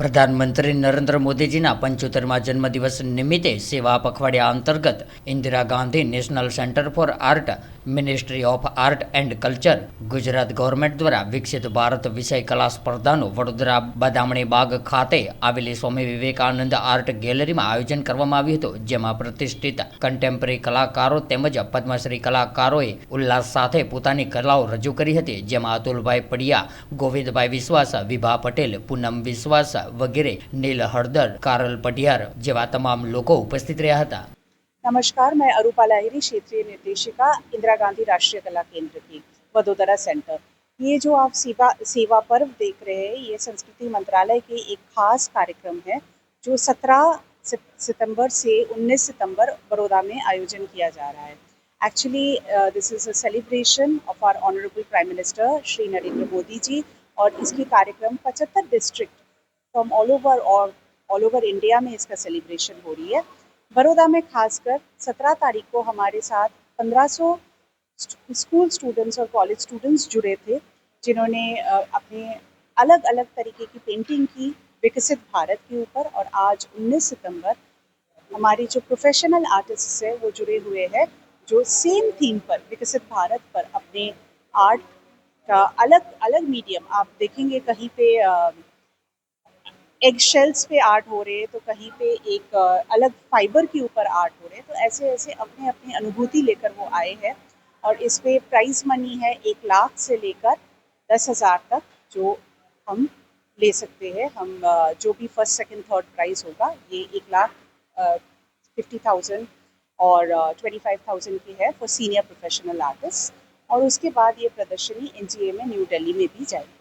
પ્રધાનમંત્રી નરેન્દ્ર મોદીજીના પંચોતેરમાં જન્મદિવસ નિમિત્તે સેવા પખવાડિયા અંતર્ગત Indira Gandhi national centre for art, ministry of art and culture, Gujarat government દ્વારા વિકસિત ભારત વિષય કલા સ્પર્ધાનું વડોદરા બદામણી બાગ ખાતે આવેલી સ્વામી વિવેકાનંદ આર્ટ ગેલેરીમાં આયોજન કરવામાં આવ્યું હતું, જેમાં પ્રતિષ્ઠિત કન્ટેમ્પરરી કલાકારો તેમજ પદ્મશ્રી કલાકારોએ ઉલ્લાસ સાથે પોતાની કલાઓ રજૂ કરી હતી, જેમાં અતુલભાઈ પડિયા, ગોવિંદભાઈ વિશ્વાસ, વિભા પટેલ, પૂનમ વિશ્વાસ વગેરે નીલ હળદર કારલ પટિયાર જેવા તમામ લોકો ઉપસ્થિત રહ્યા હતા नमस्कार मैं अरूपा लाहिरी क्षेत्रीय निर्देशिका इंदिरा गांधी राष्ट्रीय कला केंद्र की वडोदरा सेंटर ये जो आप सेवा सेवा पर्व देख रहे हैं ये संस्कृति मंत्रालय के एक खास कार्यक्रम है जो 17 सितंबर से 19 सितंबर बड़ौदा में आयोजन किया जा रहा है actually this is a celebration of our honourable prime minister Shri Narendra Modi ji और इसकी कार्यक्रम 75 डिस्ट्रिक्ट फ्रॉम ऑल ओवर और ऑल ओवर इंडिया में इसका सेलिब्रेशन हो रही है। बड़ौदा में खासकर 17 तारीख को हमारे साथ 1500 स्कूल स्टूडेंट्स और कॉलेज स्टूडेंट्स जुड़े थे, जिन्होंने अपने अलग अलग तरीके की पेंटिंग की विकसित भारत के ऊपर और आज 19 सितंबर हमारी जो प्रोफेशनल आर्टिस्ट है, वो जुड़े हुए हैं, जो सेम थीम पर, विकसित भारत पर अपने आर्ट का अलग अलग मीडियम आप देखेंगे कहीं पे एग शेल्स पे आर्ट हो रहे हैं तो कहीं पे एक अलग फाइबर के ऊपर आर्ट हो रहे हैं तो ऐसे ऐसे अपने अपनी अनुभूति लेकर वो आए हैं और इस पे प्राइज मनी है एक लाख से लेकर दस हज़ार तक जो हम ले सकते हैं। हम जो भी फ़र्स्ट सेकंड थर्ड प्राइज होगा, ये एक लाख फिफ्टी थाउज़ेंड और ट्वेंटी फाइव थाउज़ेंड की है फॉर सीनियर प्रोफेशनल आर्टिस्ट और उसके बाद ये प्रदर्शनी एनजीए में न्यू दिल्ली में भी जाएगी।